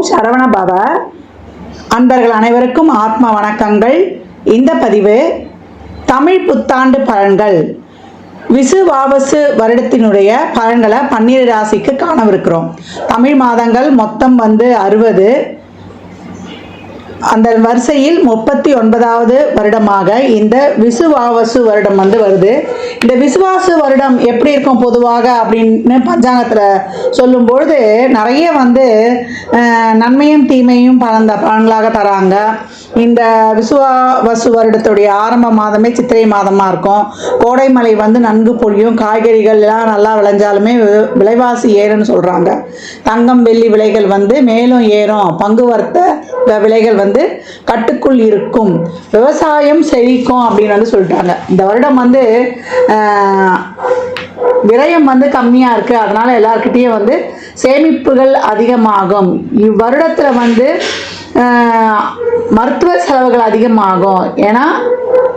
ஓம் சரவண பவ. அன்பர்கள் அனைவருக்கும் ஆத்ம வணக்கங்கள். இந்த பதிவு தமிழ் புத்தாண்டு பலன்கள். விசுவாவசு வருடத்தினுடைய பலன்களை பன்னிரு ராசிக்கு காணவிருக்கிறோம். தமிழ் மாதங்கள் மொத்தம் வந்து அறுபது. அந்த வரிசையில் முப்பத்தி ஒன்பதாவது வருடமாக இந்த விசுவாவசு வருடம் வந்து வருது. இந்த விசுவாசு வருடம் எப்படி இருக்கும் பொதுவாக அப்படின்னு பஞ்சாங்கத்தில் சொல்லும்பொழுது நிறைய வந்து நன்மையும் தீமையும் பலந்த பலன்களாக தராங்க. இந்த விசுவாவசு வருடத்துடைய ஆரம்ப மாதமே சித்திரை மாதமாக இருக்கும். கோடைமலை வந்து நன்கு பொழியும். காய்கறிகள் எல்லாம் நல்லா விளைஞ்சாலுமே விலைவாசி ஏறும்னு சொல்கிறாங்க தங்கம் வெள்ளி விலைகள் வந்து மேலும் ஏறும். பங்கு வர்த்த விலைகள் வந்து கட்டுக்குள் இருக்கும். விவசாயம் செழிக்கும் அப்படின்னு வந்து சொல்லிட்டாங்க. இந்த வருடம் வந்து விரயம் வந்து கம்மியாக இருக்குது அதனால் எல்லாருக்கிட்டேயும் வந்து சேமிப்புகள் அதிகமாகும். இவ்வருடத்தில் வந்து மருத்துவ செலவுகள் அதிகமாகும். ஏன்னா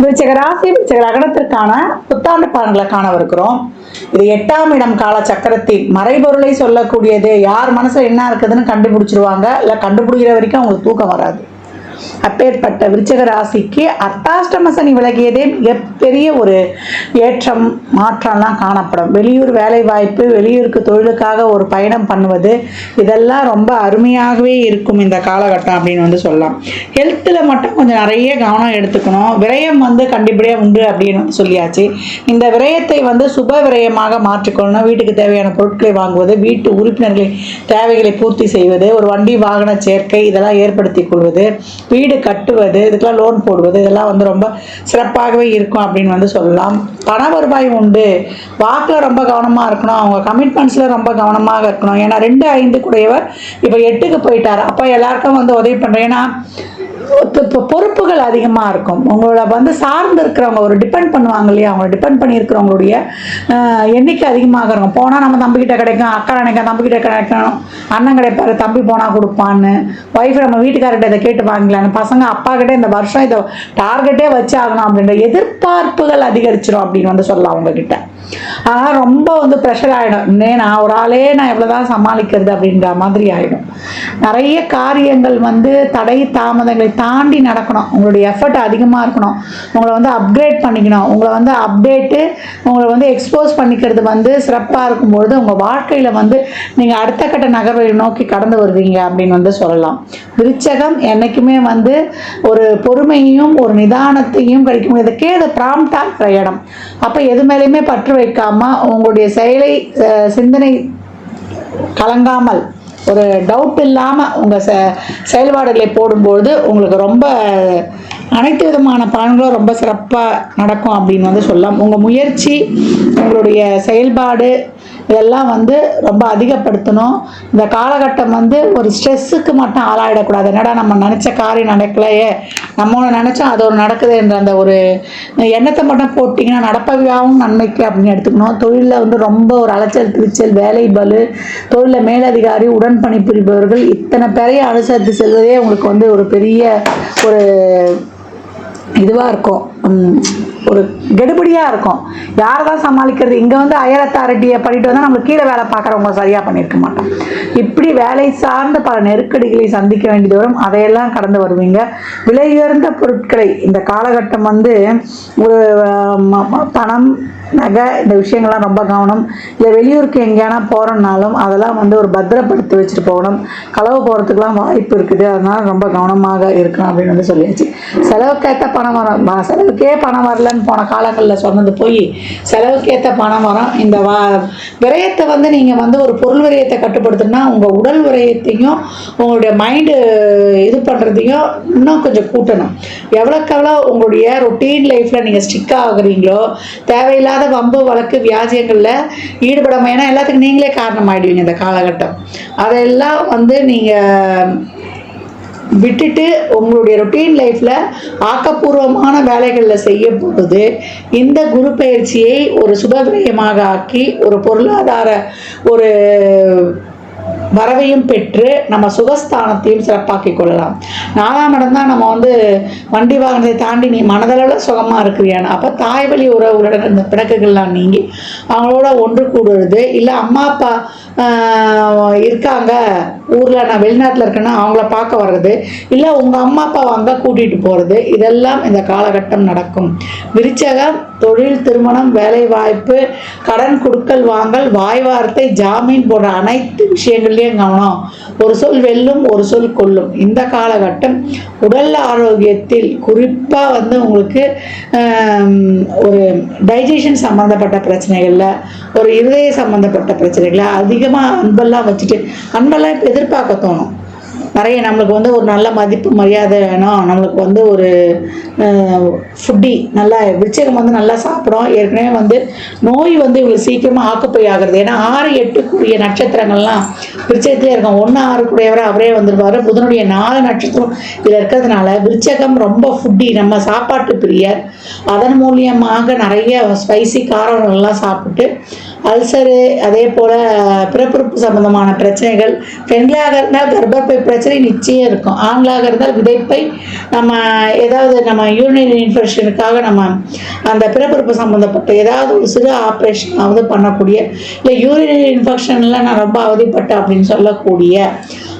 விருச்சக ராசி விருச்சக லகனத்திற்கான புத்தாண்டு பலன்களை காணவிருக்கிறோம். இது எட்டாம் இடம் கால சக்கரத்தின் மறைபொருளை சொல்லக்கூடியது. யார் மனசுல என்ன இருக்குதுன்னு கண்டுபிடிச்சிருவாங்க. இல்லை கண்டுபிடிக்கிற வரைக்கும் அவங்களுக்கு தூக்கம் வராது. அப்பேற்பட்ட விருச்சக ராசிக்கு அர்த்தாஷ்டம சனி விலகியதே மிகப்பெரிய ஒரு ஏற்றம் மாற்றம்லாம் காணப்படும். வெளியூர் வேலை வாய்ப்பு வெளியூருக்கு தொழிலுக்காக ஒரு பயணம் பண்ணுவது இதெல்லாம் ரொம்ப அருமையாகவே இருக்கும் இந்த காலகட்டம் அப்படின்னு வந்து சொல்லலாம். ஹெல்த்தில் மட்டும் கொஞ்சம் நிறைய கவனம் எடுத்துக்கணும். விரயம் வந்து கண்டிப்படியாக உண்டு அப்படின்னு வந்து சொல்லியாச்சு. இந்த விரயத்தை வந்து சுப விரயமாக மாற்றிக்கொள்ளணும். வீட்டுக்கு தேவையான பொருட்களை வாங்குவது வீட்டு உறுப்பினர்களின் தேவைகளை பூர்த்தி செய்வது ஒரு வண்டி வாகன சேர்க்கை இதெல்லாம் ஏற்படுத்தி கொள்வது வீடு கட்டுவது இதுக்கெல்லாம் லோன் போடுவது இதெல்லாம் வந்து ரொம்ப சிறப்பாகவே இருக்கும் அப்படின்னு அப்படின்னு வந்து சொல்லலாம். பண வருவாய் உண்டு. வாக்கில் ரொம்ப கவனமாக இருக்கணும். அவங்க கமிட்மெண்ட்ஸில் ரொம்ப கவனமாக இருக்கணும். ஏன்னா ரெண்டு ஐந்து கூடையவர் இப்போ எட்டுக்கு போயிட்டார். அப்போ எல்லாருக்கும் வந்து உதவி பண்ணுறேன் ஏன்னா இப்போ பொறுப்புகள் அதிகமாக இருக்கும். உங்களோட வந்து சார்ந்து இருக்கிறவங்க ஒரு டிபெண்ட் பண்ணுவாங்க இல்லையா? அவங்க டிபெண்ட் பண்ணியிருக்கிறவங்களுடைய எண்ணிக்கை அதிகமாக இருக்கும். போனால் நம்ம தம்பிக்கிட்ட கிடைக்கும் அக்கா நினைக்கும் தம்பிக்கிட்ட கிடைக்கும் அண்ணன் கிடைப்பாரு தம்பி போனால் கொடுப்பான்னு. ஒய்ஃப் நம்ம வீட்டுக்காரர்கிட்ட இதை கேட்டு வாங்கலான்னு பசங்க அப்பா கிட்டே இந்த வருஷம் இதை டார்கெட்டே வச்சு ஆகணும் அப்படின்ற எதிர்பார்ப்புகள் அதிகரிச்சிடும் அப்படின்னு வந்து சொல்லலாம் உங்ககிட்ட ஆனால் ரொம்ப வந்து ப்ரெஷர் ஆகிடும் நான் ஒரு ஆளே நான் எவ்வளோதான் சமாளிக்கிறது? அப்படின்ற மாதிரி ஆகிடும் நிறைய காரியங்கள் வந்து தடை தாமதங்களை தாண்டி நடக்கணும். உங்களுடைய எஃபர்ட் அதிகமாக இருக்கணும். உங்களை வந்து அப்கிரேட் பண்ணிக்கணும். உங்களை வந்து அப்டேட்டு உங்களை வந்து எக்ஸ்போஸ் பண்ணிக்கிறது வந்து சிறப்பாக இருக்கும்பொழுது உங்கள் வாழ்க்கையில் வந்து நீங்கள் அடுத்த கட்ட நகர்வை நோக்கி கடந்து வருவீங்க அப்படின்னு வந்து சொல்லலாம். விருச்சகம் என்றைக்குமே வந்து ஒரு பொறுமையும் ஒரு நிதானத்தையும் கிடைக்கும் இதுக்கே ப்ரா ப்ராம்ப்டாக தான் பிரயணம். அப்போ எது மேலேயுமே பற்று வைக்காம உங்களுடைய செயலை சிந்தனை கலங்காமல் ஒரு டவுட் இல்லாமல் உங்கள் செ செயல்பாடுகளை போடும்பொழுது உங்களுக்கு ரொம்ப அனைத்து விதமான பலன்களும் ரொம்ப சிறப்பாக நடக்கும் அப்படின்னு வந்து சொல்லலாம். உங்கள் முயற்சி உங்களுடைய செயல்பாடு இதெல்லாம் வந்து ரொம்ப அதிகப்படுத்தணும். இந்த காலகட்டம் வந்து ஒரு ஸ்ட்ரெஸ்ஸுக்கு மட்டும் ஆளாயிடக்கூடாது. என்னடா நம்ம நினச்ச காரியம் நடக்கலையே நம்ம ஒன்று நினச்சோம் அது ஒரு நடக்குது என்ற அந்த ஒரு எண்ணத்தை மட்டும் போட்டிங்கன்னா நடப்பவையாகவும் நன்மைக்கு அப்படின்னு எடுத்துக்கணும். தொழிலில் வந்து ரொம்ப ஒரு அலைச்சல் திருச்சல் வேலை பலு தொழிலில் மேலதிகாரி உடன் பணிபுரிபவர்கள் இத்தனை பேரையும் அனுசரித்து செல்வதே உங்களுக்கு வந்து ஒரு பெரிய ஒரு இதுவாக இருக்கும். ஒரு கெடுபடியாக இருக்கும். யாரை தான் சமாளிக்கிறது? இங்கே வந்து ஹையர் அத்தாரிட்டியை பண்ணிட்டு வந்தால் நம்மளுக்கு கீழே வேலை பார்க்குறவங்க சரியாக பண்ணியிருக்க மாட்டோம். இப்படி வேலை சார்ந்த பல நெருக்கடிகளை சந்திக்க வேண்டியது வரும் அதையெல்லாம் கடந்து வருவீங்க. விலை உயர்ந்த பொருட்களை இந்த காலகட்டம் வந்து ஒரு ம- பணம் நகை இந்த விஷயங்கள்லாம் ரொம்ப கவனம். இல்லை வெளியூருக்கு எங்கேயானா போகிறோம்னாலும் அதெல்லாம் வந்து ஒரு பத்திரப்படுத்தி வச்சுட்டு போகணும். களவு போகிறதுக்குலாம் வாய்ப்பு இருக்குது. அதனால ரொம்ப கவனமாக இருக்கணும் அப்படின்னு வந்து சொல்லியாச்சு. செலவுக்கேற்ற பணம் வரும். வ- செலவுக்கே பணம் வரலன்னு போன காலங்களில் சொன்னது போய் செலவுக்கேற்ற பணம் வரும். இந்த வா விரயத்தை வந்து நீங்கள் வந்து ஒரு பொருள் விரயத்தை கட்டுப்படுத்தினா உங்கள் உடல் விரயத்தையும் உங்களுடைய மைண்டு இது பண்ணுறதையும் இன்னும் கொஞ்சம் கூட்டணும். எவ்வளோக்கு எவ்வளோ உங்களுடைய ரொட்டீன் லைஃப்பில் நீங்கள் ஸ்டிக் ஆகுறீங்களோ தேவையில்லாத வம்பு வழக்கு வியாஜியங்களில் ஈடுபடாமல் ஏன்னா எல்லாத்துக்கும் நீங்களே காரணமாயிடுவீங்க இந்த காலகட்டம். அதெல்லாம் வந்து நீங்கள் விட்டுட்டு உங்களுடைய ரொட்டீன் லைஃப்பில் ஆக்கப்பூர்வமான வேலைகளில் செய்ய இந்த குரு பயிற்சியை ஒரு சுபவிரயமாக ஆக்கி ஒரு பொருளாதார ஒரு வரவையும் பெற்று நம்ம சுகஸ்தானத்தையும் சிறப்பாக்கிக் கொள்ளலாம். நாலாம் இடம் தான் நம்ம வந்து வண்டி வாகனத்தை தாண்டி நீ மனதளவில் சுகமாக இருக்கிறியான்னு. அப்போ தாய் வழி உறவுகளுடன் இந்த பிணக்குகள்லாம் நீங்கி அவங்களோட ஒன்று கூடுறது. இல்லை அம்மா அப்பா இருக்காங்க. ஊரில் நான் வெளிநாட்டில் இருக்கேன்னா அவங்கள பார்க்க வர்றது. இல்லை உங்கள் அம்மா அப்பா அங்கே கூட்டிகிட்டு போகிறது இதெல்லாம் இந்த காலகட்டம் நடக்கும். விருச்சகம் தொழில் திருமணம் வேலை வாய்ப்பு கடன் கொடுக்கல் வாங்கல் வாய் வார்த்தை ஜாமீன் போன்ற அனைத்து சொல்லையும் கவனம் ஒரு சொல் வெல்லும் ஒரு சொல் கொல்லும் இந்த காலகட்டம் உடல் ஆரோக்கியத்தில் குறிப்பாக வந்து உங்களுக்கு ஒரு டைஜஷன் சம்மந்தப்பட்ட பிரச்சனைகளில் ஒரு இருதய சம்மந்தப்பட்ட பிரச்சனைகளை அதிகமாக அன்பெல்லாம் வச்சுட்டு அன்பெல்லாம் இப்போ எதிர்பார்க்க தோணும். நிறைய நம்மளுக்கு வந்து ஒரு நல்ல மதிப்பு மரியாதை வேணும். நம்மளுக்கு வந்து ஒரு ஃபுட்டி நல்லா விருச்சகம் வந்து நல்லா சாப்பிடும். ஏற்கனவே வந்து நோய் வந்து இவ்வளோ சீக்கிரமாக ஆக்குப்பை ஆகிறது. ஏன்னா ஆறு எட்டுக்குரிய நட்சத்திரங்கள்லாம் விருச்சகத்திலே இருக்கும். ஒன்று ஆறுக்குடையவரை அவரே வந்துடுவார் புதனுடைய நாலு நட்சத்திரம் இதில் இருக்கிறதுனால விருச்சகம் ரொம்ப ஃபுட்டி நம்ம சாப்பாட்டு பிரியர் அதன் மூலியமாக நிறைய ஸ்பைசி காரங்கள்லாம் சாப்பிட்டு அல்சரு அதே போல் பிறப்புறுப்பு சம்பந்தமான பிரச்சனைகள். பெண்களாக இருந்தால் கர்ப்பப்பை பிரச்சனை நிச்சயம் இருக்கும். ஆண்களாக இருந்தால் விதைப்பை நம்ம ஏதாவது நம்ம யூனியன் இன்ஃபெக்ஷனுக்காக நம்ம அந்த பிறப்புறுப்பு சம்மந்தப்பட்ட ஏதாவது ஒரு சிறு ஆப்ரேஷனாவது பண்ணக்கூடிய இல்லை யூரின் இன்ஃபெக்ஷனில் நான் ரொம்ப அவதிப்பட்டேன் அப்படின்னு சொல்லக்கூடிய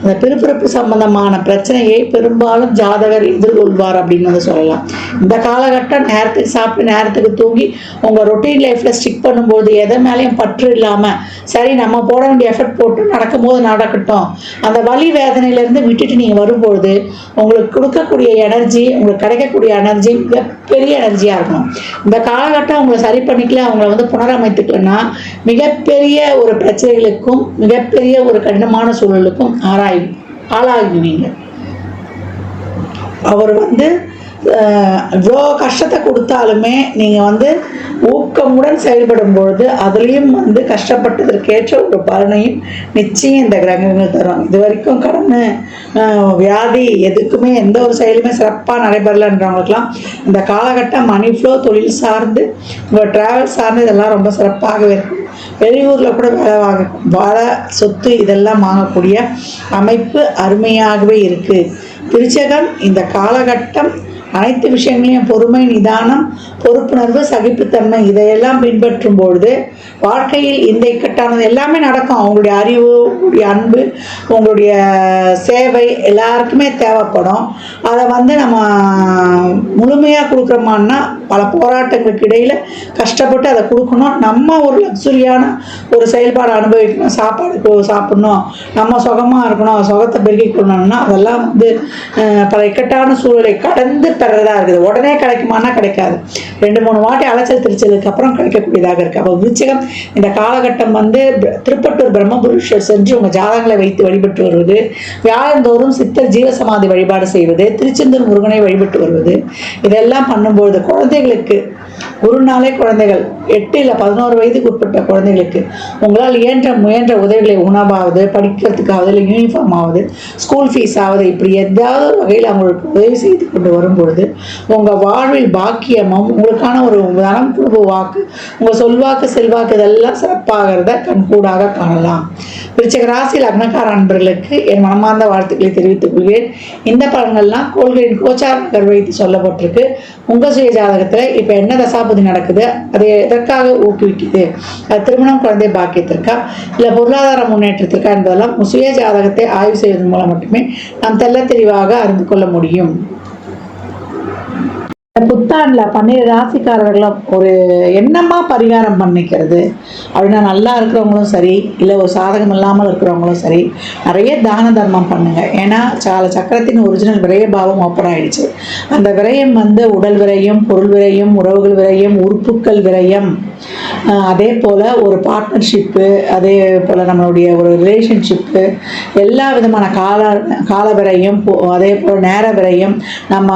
அந்த பிறப்பிறப்பு சம்பந்தமான பிரச்சனையை பெரும்பாலும் ஜாதகர் எதிர்கொள்வார் அப்படின்னு வந்து சொல்லலாம். இந்த காலகட்டம் நேரத்துக்கு சாப்பிட்டு நேரத்துக்கு தூங்கி உங்கள் ரொட்டீன் லைஃப்பில் ஸ்டிக் பண்ணும்போது எதை மேலேயும் பற்று இல்லாமல் சரி நம்ம போட வேண்டிய எஃபர்ட் போட்டு நடக்கும்போது நடக்கட்டும். அந்த வலி வேதனையிலேருந்து விட்டுட்டு நீங்கள் வரும்பொழுது உங்களுக்கு கொடுக்கக்கூடிய எனர்ஜி உங்களுக்கு கிடைக்கக்கூடிய எனர்ஜி மிகப்பெரிய எனர்ஜியாக இருக்கணும். இந்த காலகட்டம் அவங்கள சரி பண்ணிக்கல அவங்கள வந்து புனரமைத்துக்கலன்னா மிகப்பெரிய ஒரு பிரச்சனைகளுக்கும் மிகப்பெரிய ஒரு கடினமான சூழலுக்கும் ஆராய் ஆளாகுவீங்க அவர் வந்து இவ்வளோ கஷ்டத்தை கொடுத்தாலுமே நீங்கள் வந்து ஊக்கமுடன் செயல்படும் பொழுது அதுலேயும் வந்து கஷ்டப்பட்டதற்கேற்ற ஒரு பலனையும் நிச்சயம் இந்த கிரகங்கள் தரும். இது வரைக்கும் கடன் வியாதி எதுக்குமே எந்த ஒரு செயலுமே சிறப்பாக நடைபெறலன்றவங்களுக்குலாம் இந்த காலகட்டம் மணி ஃப்ளோ தொழில் சார்ந்து உங்கள் ட்ராவல் சார்ந்து இதெல்லாம் ரொம்ப சிறப்பாகவே இருக்கும். வெளியூரில் கூட வேலை வாங்க வாழ சொத்து இதெல்லாம் வாங்கக்கூடிய அமைப்பு அருமையாகவே இருக்குது திருச்சகம் இந்த காலகட்டம் அனைத்து விஷயங்களையும் பொறுமை நிதானம் பொறுப்புணர்வு சகிப்புத்தன்மை இதையெல்லாம் பின்பற்றும் பொழுது வாழ்க்கையில் இந்த இக்கட்டானது எல்லாமே நடக்கும். அவங்களுடைய அறிவு உங்களுடைய அன்பு உங்களுடைய சேவை எல்லாருக்குமே தேவைப்படும். அதை வந்து நம்ம முழுமையாக கொடுக்குறோமான்னா பல போராட்டங்களுக்கு இடையில் கஷ்டப்பட்டு அதை கொடுக்கணும். நம்ம ஒரு லக்ஸுரியான ஒரு செயல்பாடு அனுபவிக்கணும். சாப்பாடு சாப்பிடணும். நம்ம சுகமாக இருக்கணும். சுகத்தை பெருக்கிக் கொள்ளணும்னா அதெல்லாம் வந்து பல இக்கட்டான சூழலை கடந்து தர்றதா இருக்குது. உடனே கிடைக்குமானா கிடைக்காது. ரெண்டு மூணு வாட்டி அலைச்சல் திருச்சலுக்கு அப்புறம் கிடைக்கக்கூடியதாக இருக்குது அப்போ விருச்சிகம் இந்த காலகட்டம் வந்து திருப்பட்டூர் பிரம்மபுருஷர் சென்று உங்கள் ஜாதகங்களை வைத்து வழிபட்டு வருவது வியாழந்தோறும் சித்தர் ஜீவசமாதி வழிபாடு செய்வது திருச்செந்தூர் முருகனை வழிபட்டு வருவது இதெல்லாம் பண்ணும்பொழுது குழந்தைகளுக்கு ஒரு நாளே குழந்தைகள் எட்டு இல்லை பதினோரு வயதுக்கு உட்பட்ட குழந்தைகளுக்கு உங்களால் இயன்ற முயன்ற உதவிகளை உணவாவது படிக்கிறதுக்காவது இல்லை யூனிஃபார்ம் ஆகுது ஸ்கூல் ஃபீஸ் ஆகுது இப்படி ஏதாவது ஒரு வகையில் அவங்களுக்கு உதவி செய்து கொண்டு வரும்பொழுது உங்கள் வாழ்வில் பாக்கியமும் உங்களுக்கான ஒரு தனம் குடும்ப வாக்கு உங்கள் சொல்வாக்கு செல்வாக்கு இதெல்லாம் சிறப்பாகிறத கண்கூடாக காணலாம். விருச்சக ராசி லக்னக்கார அன்பர்களுக்கு என் மனமார்ந்த வாழ்த்துக்களை தெரிவித்துக் கொள்கிறேன். இந்த பலன்கள்லாம் கோள்களின் கோச்சார கருவைத்து சொல்லப்பட்டிருக்கு. உங்கள் சுய ஜாதகத்தில் இப்போ என்ன தசாபதி நடக்குது? அதை எதற்காக ஊக்குவிக்குது? அது திருமணம் குழந்தை பாக்கியத்திற்கா? இல்லை பொருளாதார முன்னேற்றத்திற்கா என்பதெல்லாம் சுய ஜாதகத்தை ஆய்வு செய்வதன் மூலம் மட்டுமே நாம் தெள்ள தெளிவாக அறிந்து கொள்ள முடியும். புத்தாண்டுல பன்னிரு ராசிக்காரர்களும் ஒரு என்னமா பரிகாரம் பண்ணிக்கிறது. அப்படின்னா நல்லா இருக்கிறவங்களும் சரி இல்லை ஒரு சாதகம் இல்லாமல் இருக்கிறவங்களும் சரி நிறைய தான தர்மம் பண்ணுங்க. ஏன்னா சால சக்கரத்தின் ஒரிஜினல் விரய பாவம் ஓப்பன் ஆயிடுச்சு. அந்த விரயம் வந்து உடல் விரயம் பொருள் விரயம் உறவுகள் விரயம் உறுப்புக்கள் விரயம் அதே போல் ஒரு பார்ட்னர்ஷிப்பு அதே போல் நம்மளுடைய ஒரு ரிலேஷன்ஷிப்பு எல்லா விதமான கால கால விரையும் போ- அதே போல் நேர விரையும் நம்ம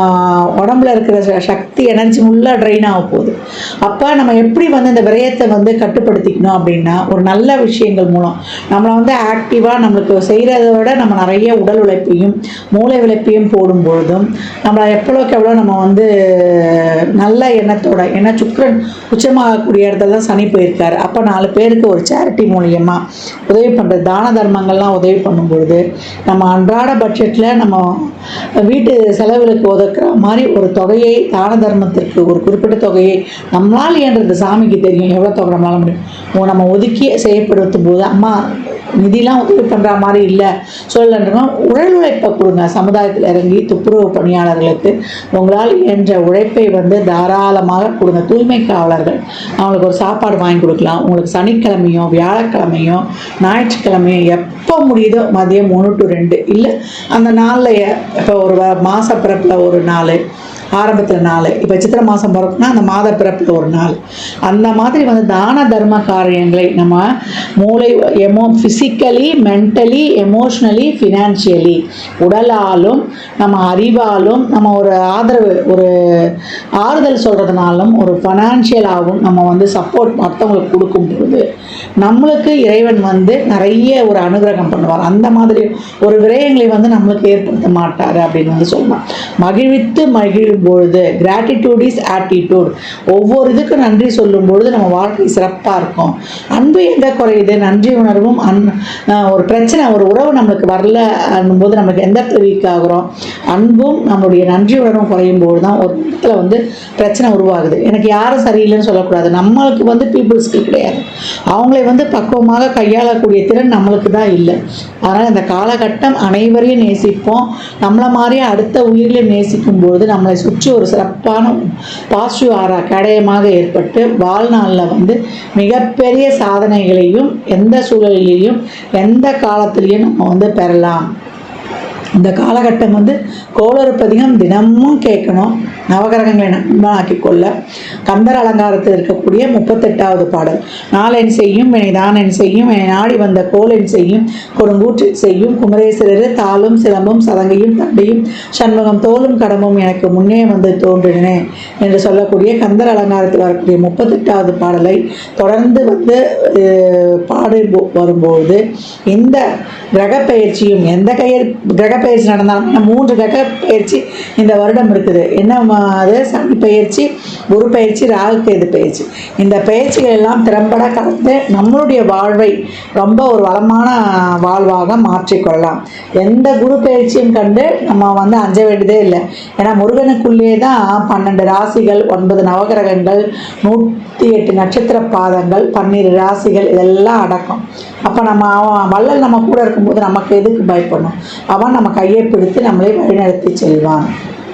உடம்புல இருக்கிற சக்தி எனர்ஜி உள்ளே ட்ரெயின் ஆக போகுது. அப்போ நம்ம எப்படி வந்து இந்த விரயத்தை வந்து கட்டுப்படுத்திக்கணும் அப்படின்னா ஒரு நல்ல விஷயங்கள் மூலம் நம்மளை வந்து ஆக்டிவாக நம்மளுக்கு செய்கிறத விட நம்ம நிறைய உடல் உழைப்பையும் மூளை உழைப்பையும் போடும் பொழுதும் நம்மளை எவ்வளோக்கு எவ்வளோ நம்ம வந்து நல்ல எண்ணத்தோட ஏன்னா சுக்கிரன் உச்சமாகக்கூடிய இடத்துல தான் சனி போயிருக்காரு. அப்போ நாலு பேருக்கு ஒரு சேரிட்டி மூலியமாக உதவி பண்ணுறது தான தர்மங்கள்லாம் உதவி பண்ணும்பொழுது நம்ம அன்றாட பட்ஜெட்டில் நம்ம வீட்டு செலவுகளுக்கு ஒதுக்குற மாதிரி ஒரு தொகையை தான தர்மத்திற்கு ஒரு குறிப்பிட்ட தொகையை நம்மளால் ஏன்றது சாமிக்கு தெரியும். எவ்வளோ தொகை நம்மளால முடியும்? நம்ம ஒதுக்கி செய்யப்படுத்தும் போது அம்மா நிதிலாம் உதவி பண்ணுற மாதிரி இல்லை. சொல்லன்றவங்க உடல் உழைப்பை கொடுங்க. சமுதாயத்தில் இறங்கி துப்புரவு பணியாளர்களுக்கு உங்களால் இயன்ற உழைப்பை வந்து தாராளமாக கொடுங்க. தூய்மை காவலர்கள் அவங்களுக்கு ஒரு சாப்பாடு வாங்கி கொடுக்கலாம். உங்களுக்கு சனிக்கிழமையும் வியாழக்கிழமையும் ஞாயிற்றுக்கிழமையும் எப்போ முடியுதோ மதியம் ஒன்று டு ரெண்டு. இல்லை அந்த நாளில் இப்போ ஒரு மாத பிறப்பில் ஒரு நாள். ஆரம்பத்தில் நாள் இப்போ சித்திரை மாதம் பிறப்புனா அந்த மாத பிறப்பில் ஒரு நாள். அந்த மாதிரி வந்து தான தர்ம காரியங்களை நம்ம மூளை emo physically mentally emotionally financially உடலாலும் நம்ம அறிவாலும் நம்ம ஒரு ஆதரவு ஒரு ஆறுதல் சொல்கிறதுனாலும் ஒரு ஃபைனான்ஷியலாகவும் நம்ம வந்து சப்போர்ட் மற்றவங்களுக்கு கொடுக்கும் பொழுது நம்மளுக்கு இறைவன் வந்து நிறைய ஒரு அனுகிரகம் பண்ணுவார். அந்த மாதிரி ஒரு விரயங்களை வந்து நம்மளுக்கு ஏற்படுத்த மாட்டார் அப்படின்னு வந்து சொல்லலாம். மகிழ்வித்து மகிழ் பொழுது கிராட்டிடியூட் இஸ் ஆட்டிடியூட் ஒவ்வொரு இதுக்கும் நன்றி சொல்லும் பொழுது நம்ம வாழ்க்கை சிறப்பாக இருக்கும். அன்பு எங்கே குறையுது? நன்றி உணர்வும் அன் ஒரு பிரச்சனை ஒரு உறவு நம்மளுக்கு வரல போது நம்மளுக்கு எந்த இடத்துல வீக் ஆகுறோம்? அன்பும் நம்மளுடைய நன்றி உணர்வும் குறையும் போது தான் ஒரு இடத்துல வந்து பிரச்சனை உருவாகுது. எனக்கு யாரும் சரியில்லைன்னு சொல்லக்கூடாது. நம்மளுக்கு வந்து பீப்புள்ஸ்க்கு கிடையாது. அவங்களை வந்து பக்குவமாக கையாளக்கூடிய திறன் நம்மளுக்கு தான் இல்லை. அதனால் இந்த காலகட்டம் அனைவரையும் நேசிப்போம். நம்மளை மாதிரியே அடுத்த உயிரிலும் நேசிக்கும் பொழுது நம்மளை சுற்றி ஒரு சிறப்பான பாசிட்டிவ் ஆரா கடையமாக ஏற்பட்டு வாழ்நாளில் வந்து மிகப்பெரிய சாதனைகளையும் எந்த சூழலிலையும் எந்த காலத்திலையும் நம்ம வந்து பெறலாம். இந்த காலகட்டம் வந்து கோளறுப்பதிகம் தினமும் கேட்கணும். நவகிரகங்களை நண்பனாக்கி கொள்ள. கந்தர் அலங்காரத்தில் இருக்கக்கூடிய முப்பத்தெட்டாவது பாடல். நாளென் செய்யும் என்னை தானென் செய்யும் என்னை நாடி வந்த கோலென் செய்யும் கொடுங்கூற்றில் செய்யும் குமரேஸ்வரர் தாளும் சிலம்பும் சதங்கையும் தண்டையும் சண்முகம் தோலும் கடமும் எனக்கு முன்னே வந்து தோன்றினேன் என்று சொல்லக்கூடிய கந்தர் அலங்காரத்தில் வரக்கூடிய முப்பத்தெட்டாவது பாடலை தொடர்ந்து வந்து பாடு வரும்போது இந்த கிரக பயிற்சியும் எந்த கயிர் கிரக பயிற்சி நடந்தாலும் மூன்று கிரக பயிற்சி இந்த வருடம் இருக்குது. என்ன அது சனி பயிற்சி குரு பயிற்சி ராகு கேது பயிற்சி? இந்த பயிற்சிகள் எல்லாம் திறம்பட கலந்து நம்மளுடைய வாழ்வை ரொம்ப ஒரு வளமான வாழ்வாக மாற்றிக்கொள்ளலாம். எந்த குரு பயிற்சியும் கண்டு நம்ம வந்து அஞ்ச வேண்டியதே இல்லை. ஏன்னா முருகனுக்குள்ளே தான் பன்னெண்டு ராசிகள் ஒன்பது நவகிரகங்கள் நூற்றி எட்டு நட்சத்திர பாதங்கள் பன்னிரு ராசிகள் இதெல்லாம் அடக்கம். அப்போ நம்ம அவன் வள்ளல் நம்ம கூட இருக்கும்போது நமக்கு எதுக்கு பயப்படணும்? அவன் நம்ம கையை பிடித்து நம்மளை வழிநடத்தி செல்வான்.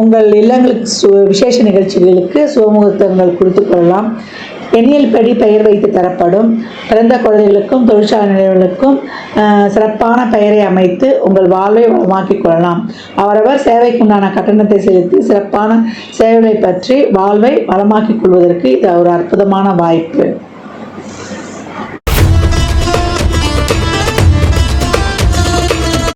உங்கள் இல்லங்களுக்கு சு விசேஷ நிகழ்ச்சிகளுக்கு சுகமுகூர்த்தங்கள் கொடுத்து கொள்ளலாம். எண்ணியல் படி பெயர் வைத்து தரப்படும். பிறந்த குழந்தைகளுக்கும் தொழிற்சாலை நிலையங்களுக்கும் சிறப்பான பெயரை அமைத்து உங்கள் வாழ்வை வளமாக்கிக் கொள்ளலாம். அவரவர் சேவைக்குண்டான கட்டணத்தை செலுத்தி சிறப்பான சேவைகளை பற்றி வாழ்வை வளமாக்கிக் கொள்வதற்கு இது ஒரு அற்புதமான வாய்ப்பு.